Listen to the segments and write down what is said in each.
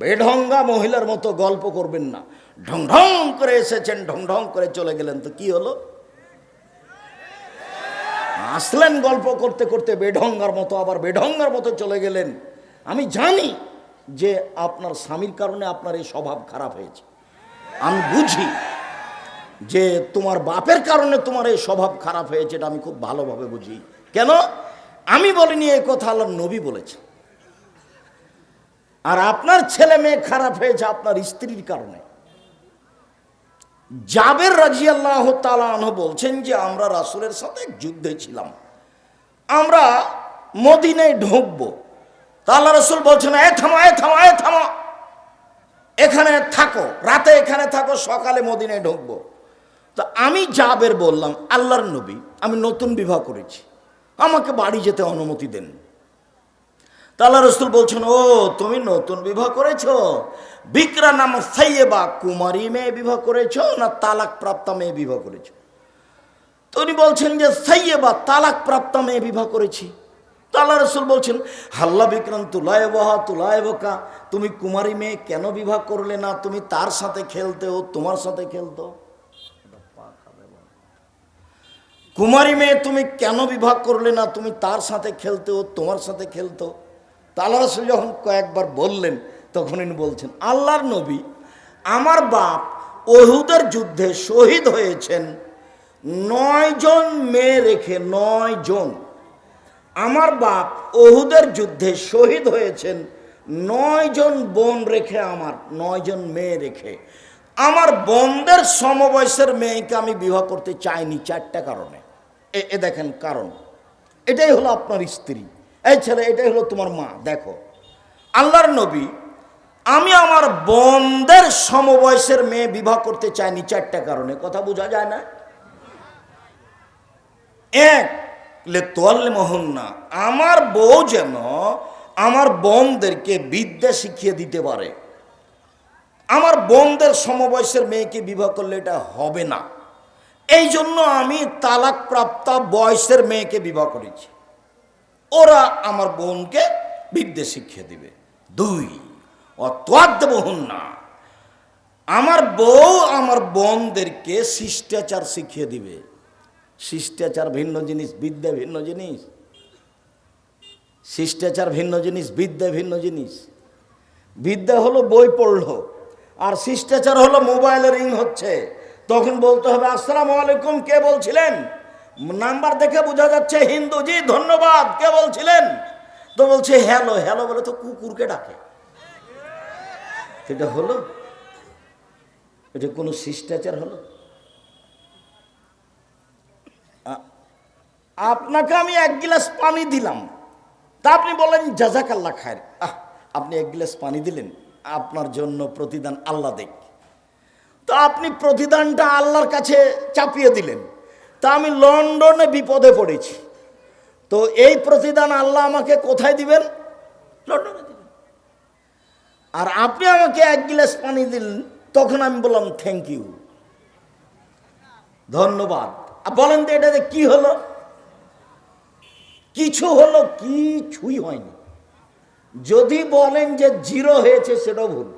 বেঢঙ্গা মহিলার মতো গল্প করবেন না। ঢং ঢং করে এসেছেন, ঢং ঢং করে চলে গেলেন। তো কি হলো? আসলেন গল্প করতে করতে বেঢঙ্গার মতো, আবার বেঢঙ্গার মতো চলে গেলেন। আমি জানি যে আপনার স্বামীর কারণে আপনার এই স্বভাব খারাপ হয়েছে। আমি বুঝি যে তোমার বাপের কারণে তোমার এই স্বভাব খারাপ হয়েছে, এটা আমি খুব ভালোভাবে বুঝি। কেন? আমি বলিনি এই কথা আল্লাহ নবী বলেছে আর আপনার ছেলে মেয়ে খারাপ হয়েছে আপনার স্ত্রীর কারণে। জাবের রাজি আল্লাহ তালাহ বলছেন যে, আমরা রাসুলের সাথে যুদ্ধে ছিলাম। আমরা মদিনায় ঢুকবো। তা আল্লাহ রসুল বলছেন, এ থামো এ থামো এ থামো। এখানে থাকো, রাতে এখানে থাকো, সকালে মদিনায় ঢুকবো। তো আমি জাবের বললাম, আল্লাহর নবী, আমি নতুন বিবাহ করেছি। আমাকে বাড়ি যেতে অনুমতি দেন। তাল্লা রসুল বলছেন, ও, তুমি নতুন বিবাহ করেছ? বিক্রা নাম সাইয়েবা, কুমারী মেয়ে বিবাহ করেছ না তালাক প্রাপ্তা মেয়ে বিবাহ করেছ? তো উনি বলছেন যে, সাইয়েবা তালাক প্রাপ্তা মেয়ে বিবাহ করেছি। তাল্লা রসুল বলছেন, হাল্লা বিক্রম তুলায় বহা তুলায় বকা তুমি কুমারী মেয়ে কেন বিবাহ করলে না? তুমি তার সাথে খেলতে ও তোমার সাথে খেলতো? কুমারী মেয়ে তুমি কেন বিবাহ করলে না? তুমি তার সাথে খেলতে ও তোমার সাথে খেলতো? তাল্লা রসুল যখন কয়েকবার বললেন, তখন ইনি বলছেন, আল্লাহর নবী আমার বাপ অহুদের যুদ্ধে শহীদ হয়েছেন। নয় জন মেয়ে রেখে নয় জন। আমার বাপ অহুদের যুদ্ধে শহীদ হয়েছেন। নয় জন বোন রেখে আমার, নয় জন মেয়ে রেখে। আমার বোনদের সমবয়সের মেয়েকে আমি বিবাহ করতে চাইনি চারটা কারণে। এ দেখেন কারণ। এটাই হলো আপনার স্ত্রী। এই ছেলে, এটাই হলো তোমার মা, দেখো। আল্লাহর নবী, আমি আমার বোনদের সমবয়সের মেয়ে বিবাহ করতে চাইনি চারটা কারণে, কথা বোঝা যায় না? এক, লে তোয়াল্লে মোহন না আমার বউ যেন আমার বোনদেরকে বিদ্যা শিখিয়ে দিতে পারে। আমার বোনদের সমবয়সের মেয়েকে বিবাহ করলে এটা হবে না। এই জন্য আমি তালাক প্রাপ্তা বয়সের মেয়েকে বিবাহ করেছি। ওরা আমার বোনকে বিদ্যে শিখিয়ে দিবে। দুই অত্যাদ্যবহন না আমার বউ আমার বোনদেরকে শিষ্টাচার শিখিয়ে দিবে। শিষ্টাচার ভিন্ন জিনিস, বিদ্যা ভিন্ন জিনিস। শিষ্টাচার ভিন্ন জিনিস, বিদ্যা ভিন্ন জিনিস। বিদ্যা হলো বই পড়ল, আর শিষ্টাচার হলো মোবাইলে রিং হচ্ছে। তখন বলতে হবে, আসসালামু আলাইকুম, কে বলছিলেন? নাম্বার দেখে বোঝা যাচ্ছে হিন্দু জি ধন্যবাদ। কে বলছিলেন? তো বলছে, হ্যালো হ্যালো বলে তো কুকুরকে ডাকে। এটা হলো? এটা কোনো শিষ্টাচার হলো? আপনাকে আমি এক গিলাস পানি দিলাম। তা আপনি বলেন জাজাকাল্লা খায় আহ, আপনি এক গিলাস পানি দিলেন। আপনার জন্য প্রতিদান আল্লাহ দেখ। তো আপনি প্রতিদানটা আল্লাহর কাছে চাপিয়ে দিলেন। তা আমি লন্ডনে বিপদে পড়েছি। তো এই প্রতিদান আল্লাহ আমাকে কোথায় দিবেন? লন্ডনে দিবেন। আর আপনি আমাকে এক গিলাস পানি দিলেন তখন আমি বললাম থ্যাংক ইউ ধন্যবাদ। আর বলেন তো এটাতে কি হলো? কিছু হলো কিছুই হয়নি। যদি বলেন যে জিরো হয়েছে সেটাও ভুল।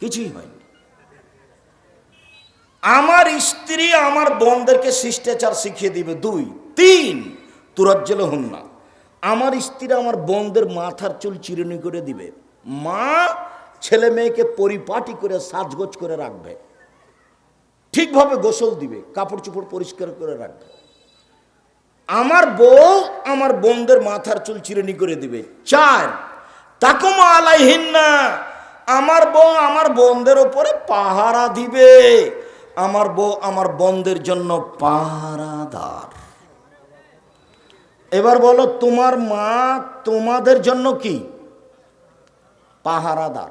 কিছুই হয়নি। আমার স্ত্রী আমার বোনদেরকে শিষ্টাচার শিখিয়ে দিবে। দুই। তিন তুরাজ্জল হন না আমার স্ত্রী আমার বোনদের মাথার চুল চিরুনি করে দিবে। মা ছেলে মেয়েকে পরিপাটি করে সাজগোজ করে রাখবে। ঠিকভাবে গোসল দিবে কাপড় চোপড় পরিষ্কার করে রাখবে। আমার বউ আমার বোনদের মাথার চুল চিরুনি করে দিবে। চার, তাকুমা আলাইহিন্না। আমার বউ আমার বোনদের ওপরে পাহারা দিবে। আমার বউ আমার বোনদের জন্য পাহারাদার। এবার বলো, তোমার মা তোমাদের জন্য কি? পাহারাদার।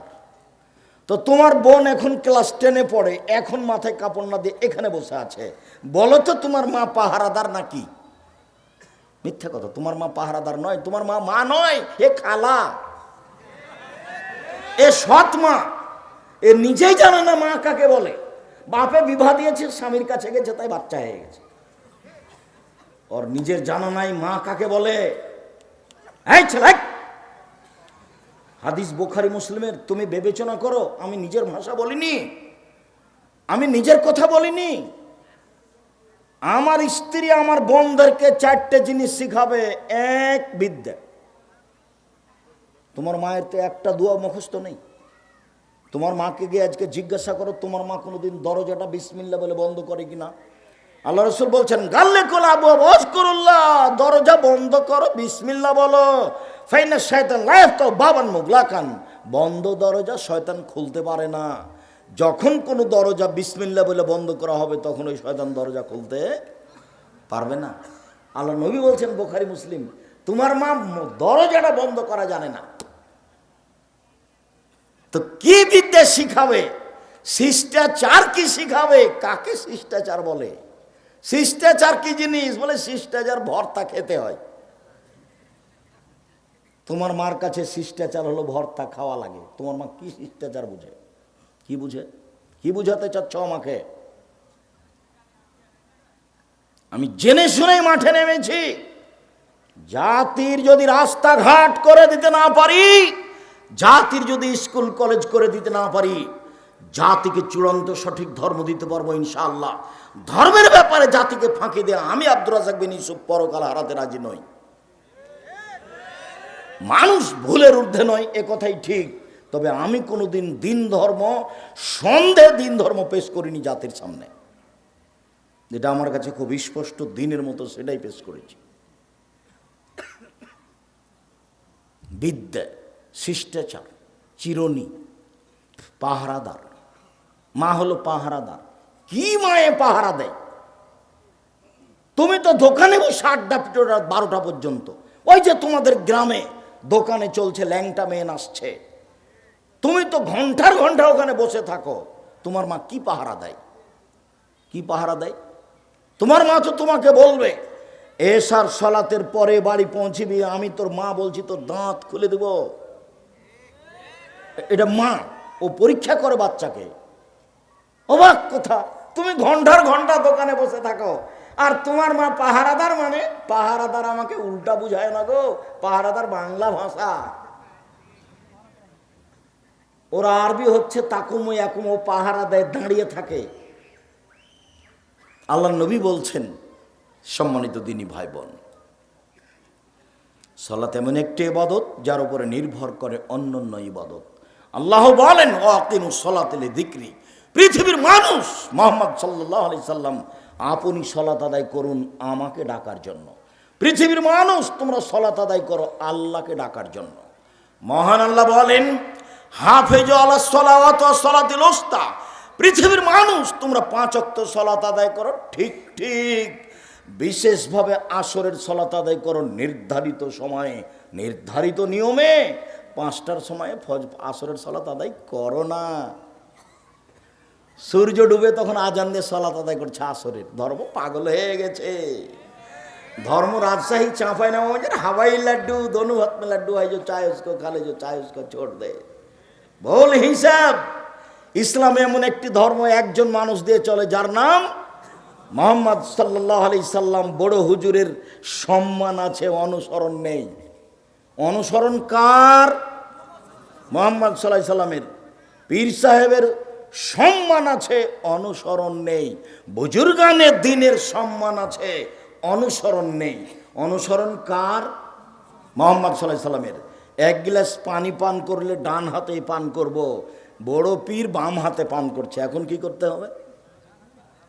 তো তোমার বোন এখন ক্লাস টেনে পড়ে, এখন মাথায় কাপড় না দিয়ে এখানে বসে আছে। বলো তো, তোমার মা পাহারাদার নাকি? মিথ্যা কথা, তোমার মা পাহারাদার নয়, তোমার মা মা নয়, এ খালা। এ সৎ মা। এ নিজেই জানে না মা কাকে বলে। বাপে বিবাহ দিয়েছে, স্বামীর কাছে গেছে, তাই বাচ্চা হয়ে গেছে। ওর নিজের জানা নাই, মা কাকে বলে? এই ছেলে! হাদিস বোখারি মুসলিমের, তুমি বিবেচনা করো, আমি নিজের ভাষা বলিনি। আমি নিজের কথা বলিনি। আমার স্ত্রী আমার বোনদেরকে চারটে জিনিস শিখাবে, এক বিদ্যা। তোমার মায়ের তো একটা দুয়া মুখস্থ নেই। তোমার মাকে গিয়ে আজকে জিজ্ঞাসা করো, তোমার মা কোনোদিন দরজাটা বিসমিল্লা বলে বন্ধ করে কিনা? আল্লাহ রসুল বলছেন, গাল্লে কোলা আবু করুল্লাহ দরজা বন্ধ করো বিসমিল্লা বলো। ফাইনা শয়তান লাইফ তো বাবান মুগলাকান। বন্ধ দরজা শয়তান খুলতে পারে না। যখন কোনো দরজা বিসমিল্লা বলে বন্ধ করা হবে, তখন ওই শয়তান দরজা খুলতে পারবে না। আল্লাহ নবী বলছেন, বোখারি, মুসলিম, তোমার মা দরজাটা বন্ধ করা জানে না। তো কি বিদ্যা শিখাবে? শিষ্টাচার কি শিখাবে? কাকে শিষ্টাচার বলে? শিষ্টাচার কি জিনিস? বলে শিষ্টাচার ভর্তা খেতে হয়। তোমার মার কাছে শিষ্টাচার হলো ভর্তা খাওয়া লাগে। তোমার মা কি শিষ্টাচার বুঝে? কি বুঝে? কি বুঝাতে চাচ্ছ আমাকে? আমি জেনে শুনেই মাঠে নেমেছি। জাতির যদি রাস্তাঘাট করে দিতে না পারি জাতির যদি স্কুল, কলেজ করে দিতে না পারি, জাতিকে চূড়ান্ত সঠিক ধর্ম দিতে পারব ইনশাআল্লাহ। ধর্মের ব্যাপারে জাতিকে ফাঁকি দেয়া আমি আব্দুর রাজাক বিন ইউসুফ পরকাল হারাতে রাজি নই। মানুষ ভুলের ঊর্ধ্বে নয়, এ কথাই ঠিক। তবে আমি কোনোদিন দিন ধর্ম সন্দেহ দিন ধর্ম পেশ করিনি জাতির সামনে। যেটা আমার কাছে খুব স্পষ্ট, দিনের মতো সেটাই পেশ করেছি। বিদ্যা। শিষ্টাচার চিরনি পাহারাদার। মা হলো পাহারাদার। কি মায়ে পাহারা দেয়? তুমি তো দোকানে বসে আড্ডা পিটো বারোটা পর্যন্ত। ওই যে তোমাদের গ্রামে দোকানে চলছে, ল্যাংটা মেয়ে আসছে তুমি তো ঘণ্টার ঘণ্টা ওখানে বসে থাকো। তোমার মা কি পাহারা দেয়? কি পাহারা দেয়? তোমার মা তো তোমাকে বলবে, এসার সলাতের পরে বাড়ি পৌঁছিবি, আমি তোর মা বলছি, তোর দাঁত খুলে দেব। এটা মা ও পরীক্ষা করে বাচ্চাকে। অবাক কথা, তুমি ঘণ্টার ঘণ্টা দোকানে বসে থাকো, আর তোমার মা পাহারাদার মানে পাহারাদার আমাকে উল্টা বুঝায় না গো, পাহারাদার বাংলা ভাষা। ওরা আরবি হচ্ছে তাকুমো একুম ও পাহারা দেয় দাঁড়িয়ে থাকে। আল্লাহ নবী বলছেন, সম্মানিত দিনী ভাই বোন সলাত এমন একটি ইবাদত যার উপরে নির্ভর করে অন্যান্য ইবাদত। আল্লাহ বলেন ও আকিমু সলাতেলে দিক্রি পৃথিবীর মানুষ, মোহাম্মদ সাল্লাহ আলি সাল্লাম, আপনি সলাত আদায় করুন আমাকে ডাকার জন্য। পৃথিবীর মানুষ, তোমরা সলাত আদায় করো আল্লাহকে ডাকার জন্য। মহান আল্লাহ বলেন, হাফেজ আল্লাহ সলাওয়াত সলাতিল ওস্তা পৃথিবীর মানুষ, তোমরা পাঁচ অক্ত সলাত আদায় করো। ঠিক ঠিক। বিশেষভাবে আসরের সলাত আদায় করো নির্ধারিত সময়ে, নির্ধারিত নিয়মে। পাঁচটার সময়ে ফজ, আসরের সলাত আদায় করো না। সূর্য ডুবে তখন আজান দিয়ে সলাত আদায় করছে আসরের। ধর্ম পাগল হয়ে গেছে। ধর্ম রাজশাহী, চাঁপাই নামাজের হাওয়াই লাড্ডু, দনু হাত লাড্ডু হয় যে চায় উসকো খালে যে চায় উস্কো, ছোট দে। ভুল হিসাব। ইসলাম এমন একটি ধর্ম, একজন মানুষ দিয়ে চলে যার নাম মোহাম্মদ সাল্লাহ আলি সাল্লাম। বড় হুজুরের সম্মান আছে, অনুসরণ নেই। অনুসরণ কার মোহাম্মদ সাল্লাহ সাল্লামের পীর সাহেবের সম্মান আছে, অনুসরণ নেই। বুজুর্গানের দিনের সম্মান আছে, অনুসরণ নেই। অনুসরণ কার মোহাম্মদ সাল্লাহ সাল্লামের। এক গ্লাস পানি পান করলে ডান হাতে পান করব। বড় পীর বাম হাতে পান করছে। এখন কি করতে হবে?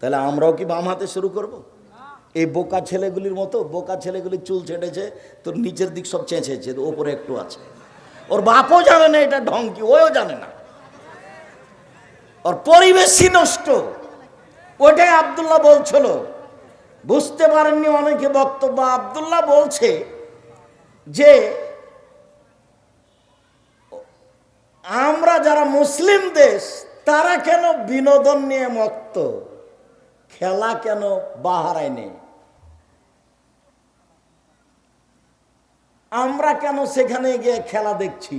তাহলে আমরাও কি বাম হাতে শুরু করব। এই বোকা ছেলেগুলির মতো, বোকা ছেলেগুলির চুল ছেটেছে, তোর নিচের দিক সব চেঁচেছে ওপরে একটু আছে। ওর বাপও জানে না এটা ঢং কি ওও জানে না। ওর পরিবেশই নষ্ট। ওটাই আবদুল্লাহ বলছিল। বুঝতে পারেননি অনেকে বক্তব্য। আবদুল্লাহ বলছে যে, আমরা যারা মুসলিম দেশ, তারা কেন বিনোদন নিয়ে মত্ত? খেলা কেন বাহারায় নেই? আমরা কেন সেখানে গিয়ে খেলা দেখছি?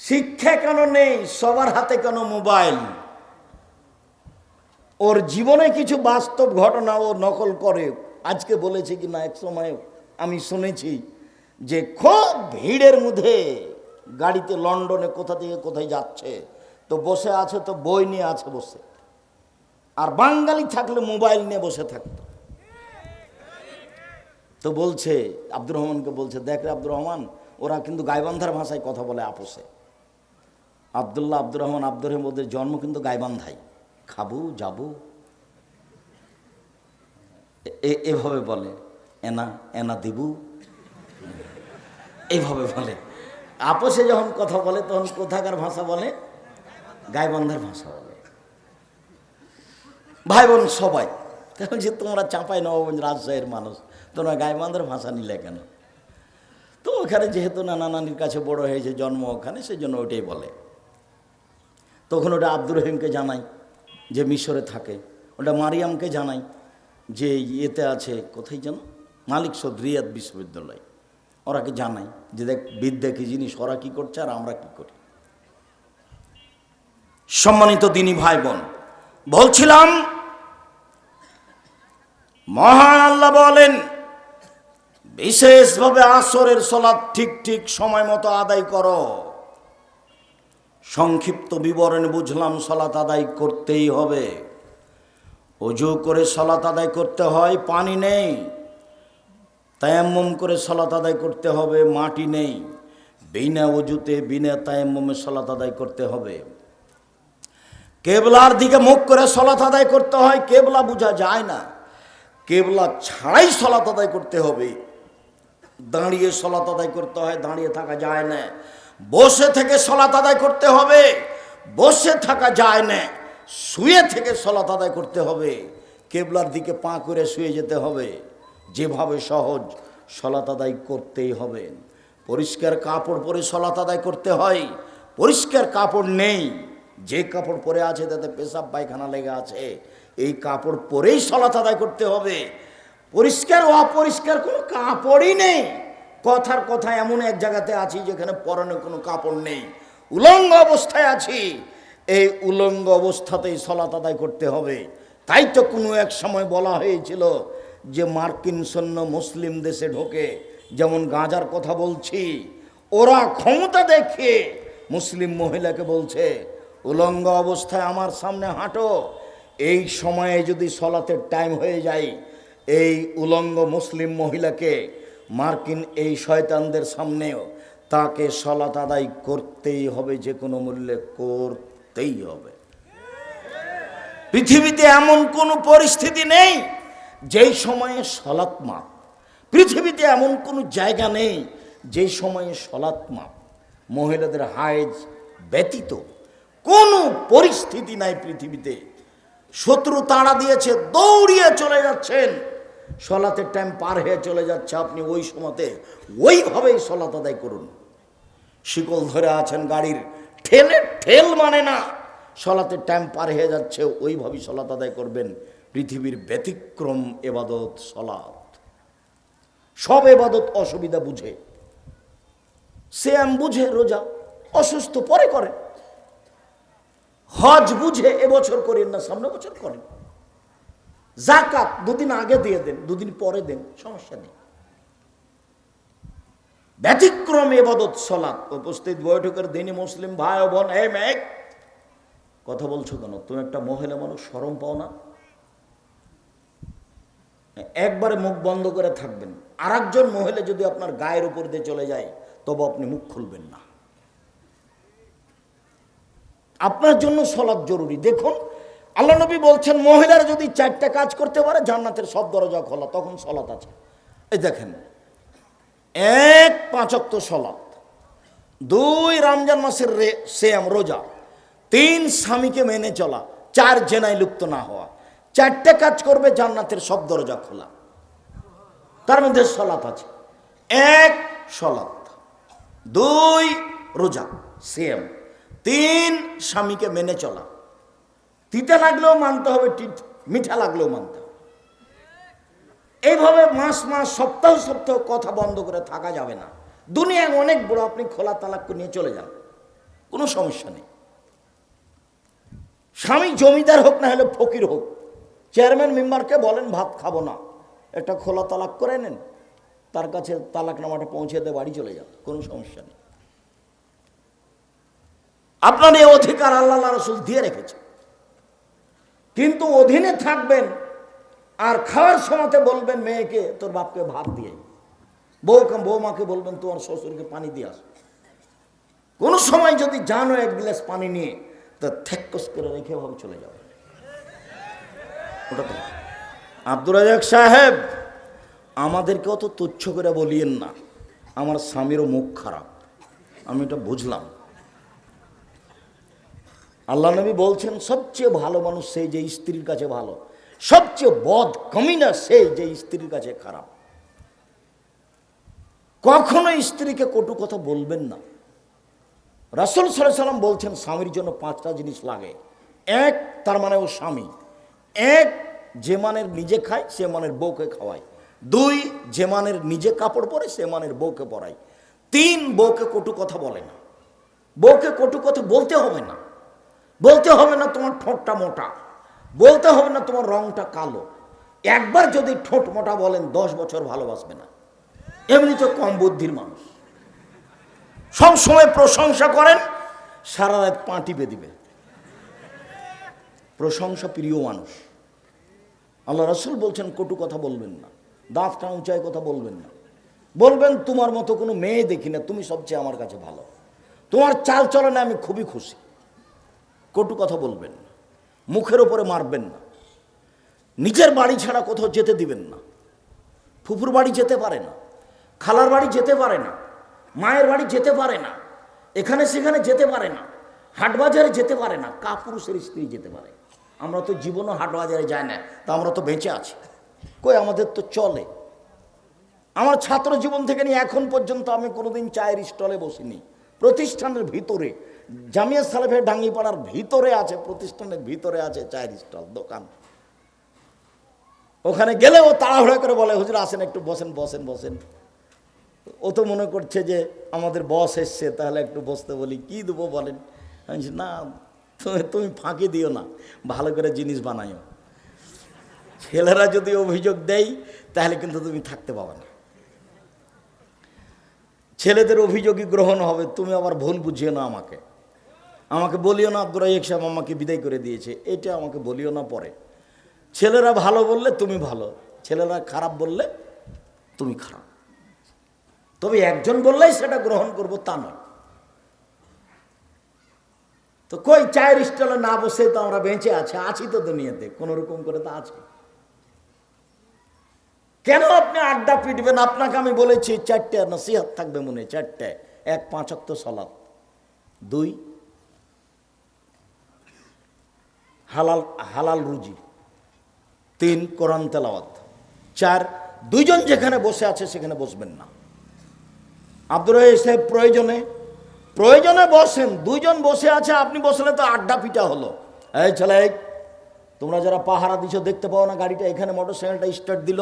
শিক্ষা কেন নেই? সবার হাতে কেন মোবাইল? ওর জীবনে কিছু বাস্তব ঘটনা ও নকল করে। আজকে বলেছে কি না, এক সময় আমি শুনেছি যে খুব ভিড়ের মধ্যে গাড়িতে লন্ডনে কোথা থেকে কোথায় যাচ্ছে, তো বসে আছে, তো বই নিয়ে আছে বসে। আর বাঙালি থাকলে মোবাইল নিয়ে বসে থাকতো। তো বলছে, আব্দুর রহমানকে বলছে, দেখ রে আব্দুর রহমান, ওরা কিন্তু গাইবান্ধার ভাষায় কথা বলে আপোষে। আবদুল্লাহ আব্দুর রহমান আব্দুর রহমান ওদের জন্ম কিন্তু গাইবান্ধাই খাব, যাব। এভাবে বলে, এনা এনা দিবু। এইভাবে বলে। আপোষে যখন কথা বলে, তখন কোথাকার ভাষা বলে? গাইবান্ধার ভাষা বলে। ভাই বোন, সবাই, কারণ যে তোমরা চাঁপাই নবাবগঞ্জ রাজশাহীর মানুষ তোমরা গাইবান্ধার ভাষা নিলে কেন? তো ওখানে যেহেতু নানা নানির কাছে বড় হয়েছে জন্ম ওখানে সেই জন্য ওইটাই বলে। তখন ওটা আব্দুর রহিমকে জানাই, যে মিশরে থাকে। ওটা মারিয়ামকে জানাই, যে ইয়েতে আছে, কোথায় যেন? মালিক সদ রিয়াদ বিশ্ববিদ্যালয়। ওরাকে জানাই, যে দেখ, বিদ্যা কি জিনিস, ওরা কী করছে আর আমরা কি করি? সম্মানিত দিনী ভাই বোন বলছিলাম, মহান আল্লাহ বলেন বিশেষভাবে আসরের সলাদ ঠিক ঠিক সময় মতো আদায় করো। সংক্ষিপ্ত বিবরণ বুঝলাম সলাত আদায় করতেই হবে। অজু করে সলাত আদায় করতে হয়, পানি নেই। তায়াম্মম করে সলাত আদায় করতে হবে, মাটি নেই। বিনা অজুতে, বিনা তায়াম্মমে সলাত আদায় করতে হবে। কেবলার দিকে মুখ করে সলাত আদায় করতে হয়, কেবলা বোঝা যায় না। কেবলা ছাড়াই সলাত আদায় করতে হবে। দাঁড়িয়ে সলাত আদায় করতে হয়, দাঁড়িয়ে থাকা যায় না। বসে থেকে সলাত আদায় করতে হবে, বসে থাকা যায় না। শুয়ে থেকে সলাত আদায় করতে হবে, কেবলার দিকে পা করে শুয়ে যেতে হবে। যেভাবে সহজ সলাত আদায় করতেই হবে। পরিষ্কার কাপড় পরে সলাত আদায় করতে হয়, পরিষ্কার কাপড় নেই। যে কাপড় পরে আছে, তাতে পেশাব, পায়খানা লেগে আছে, এই কাপড় পরেই সলাত আদায় করতে হবে। পরিষ্কার, অপরিষ্কার, কোনো কাপড়ই নেই। কথার কথা এমন এক জায়গাতে আছি যেখানে পরনে কোনো কাপড় নেই। উলঙ্গ অবস্থায় আছি। এই উলঙ্গ অবস্থাতেই সলাত আদায় করতে হবে। তাই তো কোনো এক সময় বলা হয়েছিল যে মার্কিন সৈন্য মুসলিম দেশে ঢোকে। যেমন গাঁজার কথা বলছি, ওরা ক্ষমতা দেখে মুসলিম মহিলাকে বলছে, উলঙ্গ অবস্থায় আমার সামনে হাঁটো। এই সময়ে যদি সলাতের টাইম হয়ে যায় এই উলঙ্গ মুসলিম মহিলাকে মার্কিন এই শয়তানদের সামনেও তাকে সলাত আদায় করতেই হবে, যে কোনো মূল্যে করতেই হবে। পৃথিবীতে এমন কোনো পরিস্থিতি নেই যেই সময়ে সলাৎ মাপ। পৃথিবীতে এমন কোনো জায়গা নেই যেই সময়ে সলাৎ মাপ। মহিলাদের হাইজ ব্যতীত কোনো পরিস্থিতি নাই পৃথিবীতে। শত্রু তাড়া দিয়েছে, দৌড়িয়ে চলে যাচ্ছেন। সলাতের টাইম পার হয়ে চলে যাচ্ছে আপনি ওই সময়তে। ওইভাবেই সলাত আদায় করুন। শিকল ধরে আছেন গাড়ির। ঠেলে ঠেল মানে না। সলাতের টাইম পার হয়ে যাচ্ছে, ওইভাবেই সলাত আদায় করবেন। পৃথিবীর ব্যতিক্রম এবাদত সলাত। সব এবাদত অসুবিধা বুঝে। শ্যাম বুঝে, রোজা। অসুস্থ পরে করে হজ বুঝে, এবছর করেন না, সামনে বছর করেন। জাকাত দুদিন আগে দিয়ে দেন, দুদিন পরে দেন, সমস্যা নেই। ব্যতিক্রম এবাদত সলাৎ। উপস্থিত বৈঠকের দিনই মুসলিম ভাই বোন হে মেঘ কথা বলছো কেন? তুমি একটা মহিলা মানুষ সরম পাও না? একবারে মুখ বন্ধ করে থাকবেন। আর একজন মহিলা যদি আপনার গায়ের উপর দিয়ে চলে যায়, তবে আপনি মুখ খুলবেন না। আপনার জন্য সলাৎ জরুরি। দেখুন আল্লাহ নবী বলছেন, মহিলারা যদি চারটা কাজ করতে পারে, জান্নাতের সব দরজা খোলা, তখন সলাৎ আছে। এই দেখেন, এক পাঁচক্ত সলাৎ, দুই রমজান মাসের রে সেম রোজা, তিন স্বামীকে মেনে চলা, চার জেনায় লুপ্ত না হওয়া, চারটে কাজ করবে, জান্নাতের সব দরজা খোলা। তার মধ্যে সলাৎ আছে। এক সলাৎ, দুই রোজা সেম তিন স্বামীকে মেনে চলা তিতা লাগলেও মানতে হবে মিঠা লাগলেও মানতে হবে। এইভাবে মাস মাস, সপ্তাহ সপ্তাহ কথা বন্ধ করে থাকা যাবে না। দুনিয়ায় অনেক বড়, আপনি খোলা তালাক নিয়ে চলে যান। কোনো সমস্যা নেই। স্বামী জমিদার হোক না হলে ফকির হোক, চেয়ারম্যান মেম্বারকে বলেন, ভাত খাব না। একটা খোলা তালাক করে নেন, তার কাছে তালাক নামাটা পৌঁছে দিয়ে বাড়ি চলে যান। কোনো সমস্যা নেই। আপনার এই অধিকার আল্লাহ রসুল দিয়ে রেখেছে কিন্তু অধীনে থাকবেন আর খাওয়ার সময়তে বলবেন, মেয়েকে, তোর বাপকে ভাত দিয়ে বউকে বৌমাকে বলবেন, তোমার শ্বশুরকে পানি দিয়ে আস। কোনো সময় যদি জানো এক গ্লাস পানি নিয়ে, তা থেকস করে রেখে ভাবে চলে যাবে ওটা তো আব্দুর রাজাক সাহেব আমাদেরকে অত তুচ্ছ করে বলিয়েন না। আমার স্বামীরও মুখ খারাপ। আমি এটা বুঝলাম। আল্লাহ নবী বলছেন সবচেয়ে ভালো মানুষ সেই যে স্ত্রীর কাছে ভালো। সবচেয়ে বদ কমিনা সেই যে স্ত্রীর কাছে খারাপ। কখনো স্ত্রীকে কটু কথা বলবেন না। রাসুল সাল্লাম বলছেন, স্বামীর জন্য পাঁচটা জিনিস লাগে। এক, তার মানে ও স্বামী। এক, যে মানের নিজে খায়, সে মানের বউকে খাওয়ায়। দুই, যে মানের নিজে কাপড় পরে, সে মানের বউকে পরায়। তিন, বউকে কটু কথা বলে না। বউকে কটু কথা বলতে হবে না। বলতে হবে না তোমার ঠোঁটটা মোটা, বলতে হবে না তোমার রংটা কালো। একবার যদি ঠোঁট মোটা বলেন, দশ বছর ভালোবাসবে না। এমনি তো কম বুদ্ধির মানুষ। সবসময় প্রশংসা করেন, সারা রাত পা টিপে দিবে। প্রশংসা প্রিয় মানুষ। আল্লাহ রসুল বলছেন, কটু কথা বলবেন না, দাঁতটা উঁচায় কথা বলবেন না। বলবেন, তোমার মতো কোনো মেয়ে দেখি না, তুমি সবচেয়ে আমার কাছে ভালো। তোমার চাল চলনে আমি খুবই খুশি। কটু কথা বলবেন মুখের ওপরে মারবেন না। নিজের বাড়ি ছাড়া কোথাও যেতে দিবেন না। ফুফুর বাড়ি যেতে পারে না। খালার বাড়ি যেতে পারে না। মায়ের বাড়ি যেতে পারে না। এখানে সেখানে যেতে পারে না। হাটবাজারে যেতে পারে না। কাপুরুষের স্ত্রী যেতে পারে। আমরা তো জীবনও হাটবাজারে যাই না, তা আমরা তো বেঁচে আছি। কই, আমাদের তো চলে। আমার ছাত্র জীবন থেকে নিয়ে এখন পর্যন্ত আমি কোনোদিন চায়ের স্টলে বসিনি। প্রতিষ্ঠানের ভিতরে জামিয়া সালেফের ডাঙ্গিপাড়ার ভিতরে আছে, প্রতিষ্ঠানের ভিতরে আছে চায়ের স্টল, দোকান। ওখানে গেলে ও তাড়াহুড়ো করে বলে, হুজুর, আসেন একটু, বসেন বসেন বসেন। ও তো মনে করছে যে আমাদের বস এসছে, তাহলে একটু বসতে বলি, কি দেবো বলেন? আমি না তুমি ফাঁকি দিও না, ভালো করে জিনিস বানাইও। ছেলেরা যদি অভিযোগ দেয়, তাহলে কিন্তু তুমি থাকতে পাবে না। ছেলেদের অভিযোগই গ্রহণ হবে, তুমি আবার ভুল বুঝিও না আমাকে। আমাকে বলিও না, আব্দুর রাহিক সাহেব আমাকে বিদায় করে দিয়েছে। এটা আমাকে বলিও না পরে। ছেলেরা ভালো বললে তুমি ভালো, ছেলেরা খারাপ বললে তুমি খারাপ। তবে একজন বললেই সেটা গ্রহণ করব তা নয়। তো কই চায়ের স্টলে না বসে তো আমরা বেঁচে আছি? আছি তো দুনিয়াতে, কোনো রকম করে তো আছি। কেন আপনি আড্ডা পিটবেন? আপনাকে আমি বলেছি, চারটে নসিহাত থাকবে মনে চারটে। এক পাঁচক্ত সলাপ দুই হালাল হালাল রুজি। তিন, কোরআন তেলাওয়াত। চার, দুইজন যেখানে বসে আছে সেখানে বসবেন না। আব্দুর সাহেব, প্রয়োজনে প্রয়োজনে বসেন, দুইজন বসে আছে, আপনি বসলে তো আড্ডা পিটা হলো। এই ছেলে তোমরা যারা পাহারা দিছো, দেখতে পাও না গাড়িটা, এখানে মোটর সাইকেলটা স্টার্ট দিল।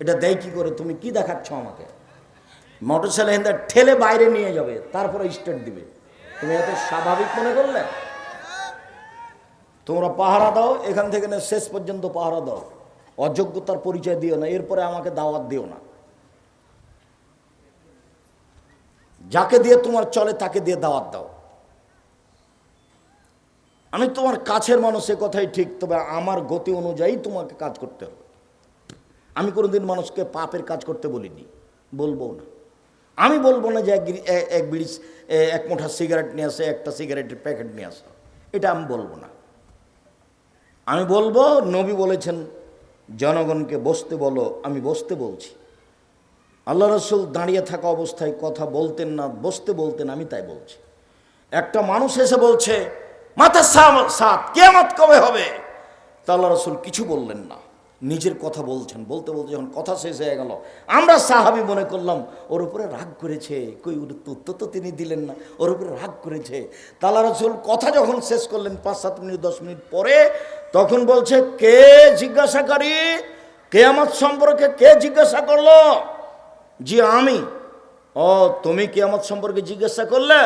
এটা দেয় কি করে? তুমি কি দেখাচ্ছ আমাকে? মোটর সাইকেল ঠেলে বাইরে নিয়ে যাবে, তারপরে স্টার্ট দিবে। তুমি এত স্বাভাবিক মনে করলে? তোমরা পাহারা দাও, এখান থেকে শেষ পর্যন্ত পাহারা দাও। অযোগ্যতার পরিচয় দিও না, এরপরে আমাকে দাওয়াত দিও না। যাকে দিয়ে তোমার চলে, তাকে দিয়ে দাওয়াত দাও। আমি তোমার কাছের মানুষ, এ কথাই ঠিক, তবে আমার গতি অনুযায়ী তোমাকে কাজ করতে হবে। আমি কোনোদিন মানুষকে পাপের কাজ করতে বলিনি বলব না। আমি বলব না যে এক এক বিড়ি এক মুঠা সিগারেট নিয়ে আসে, একটা সিগারেটের প্যাকেট নিয়ে আসে। এটা আমি বলব না। আমি বলব, নবী বলেছেন, জনগণকে বসতে বলো, আমি বসতে বলছি। আল্লাহ রসুল দাঁড়িয়ে থাকা অবস্থায় কথা বলতেন না, বসতে বলতেন, আমি তাই বলছি। একটা মানুষ এসে বলছে মাথা সাত কেমত কবে হবে? তা আল্লাহ রসুল কিছু বললেন না। নিজের কথা বলছেন, বলতে বলতে যখন কথা শেষ হয়ে গেল, আমরা সাহাবি মনে করলাম, ওর উপরে রাগ করেছে, কই তথ্য তো তিনি দিলেন না, ওর উপরে রাগ করেছে। তাল্লা রসুল কথা যখন শেষ করলেন, পাঁচ, সাত মিনিট, দশ মিনিট পরে তখন বলছে, কে জিজ্ঞাসাকারী আমার সম্পর্কে কে জিজ্ঞাসা করল? জি, আমি। ও, তুমি কি আমার সম্পর্কে জিজ্ঞাসা করলে?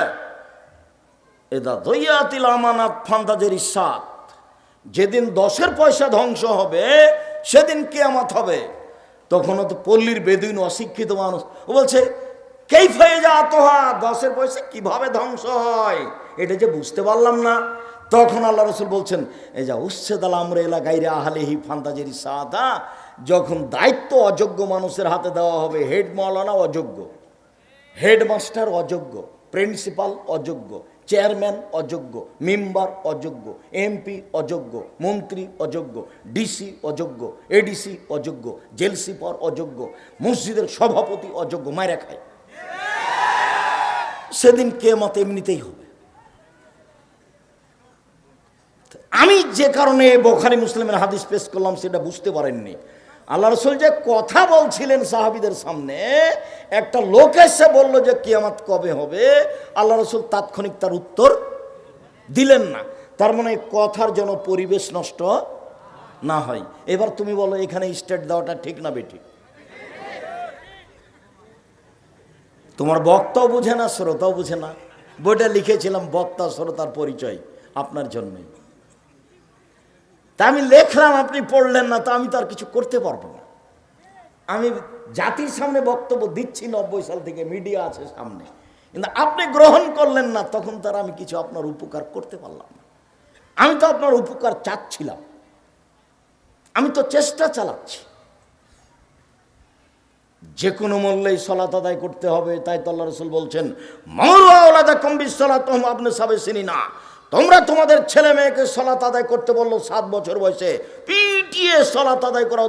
এদা দইয়াতিল আমানাত ফান্দাদের ইসাত। যেদিন দশের পয়সা ধ্বংস হবে, সেদিন কে কেয়ামত হবে। তখনও তো পল্লীর বেদিন অশিক্ষিত মানুষ। ও বলছে কেই হয়ে যা তোহা দশের পয়সা কীভাবে ধ্বংস হয়? এটা যে বুঝতে পারলাম না। তখন আল্লাহ রসুল বলছেন, এই যা উচ্ছেদ আল আমরা এলাকায় আহলেহি ফান্তাজেরি সাদা, যখন দায়িত্ব অযোগ্য মানুষের হাতে দেওয়া হবে, হেড মৌলানা অযোগ্য হেডমাস্টার অযোগ্য, প্রিন্সিপাল অযোগ্য, চেয়ারম্যান অযোগ্য, মেম্বার অযোগ্য, এমপি অযোগ্য, মন্ত্রী অযোগ্য, ডিসি অযোগ্য, এডিসি অযোগ্য, জেল সুপার অযোগ্য, মসজিদের সভাপতি অযোগ্য মায়েরা খায়। সেদিন কে মত এমনিতেই হবে। আমি যে কারণে বোখারি মুসলিমের হাদিস পেশ করলাম, সেটা বুঝতে পারেননি। আল্লাহ রসুল যে কথা বলছিলেন সাহাবিদের সামনে, একটা লোক এসে বলল যে, কিয়ামাত কবে হবে? আল্লাহ রসুল তাৎক্ষণিক তার উত্তর দিলেন না। তার মানে কথার যেন পরিবেশ নষ্ট না হয়। এবার তুমি বলো, এখানে স্টেট দেওয়াটা ঠিক না বেটি তোমার বক্তাও বুঝে না, শ্রোতাও বুঝে না। বইটা লিখেছিলাম, বক্তা, শ্রোতার পরিচয় আপনার জন্যই। তা আমি লেখলাম, আপনি পড়লেন না, তা আমি তো আর কিছু করতে পারব না। আমি জাতির সামনে বক্তব্য দিচ্ছি, নব্বই সাল থেকে মিডিয়া আছে সামনে। কিন্তু আপনি গ্রহণ করলেন না, তখন তার আমি কিছু আপনার উপকার করতে পারলাম না। আমি তো আপনার উপকার চাচ্ছিলাম। আমি তো চেষ্টা চালাচ্ছি। যে কোনো মূল্যেই সলাত আদায় করতে হবে, তাই তো আল্লাহ রসুল বলছেন মৌলাদা কম্বি সলাত আপনি সাবে চিনি না তোমরা তোমাদের ছেলে মেয়েকে সলাত আদায় করতে বলল সাত বছর বয়সে। পিটিয়ে সলাত আদায় করাও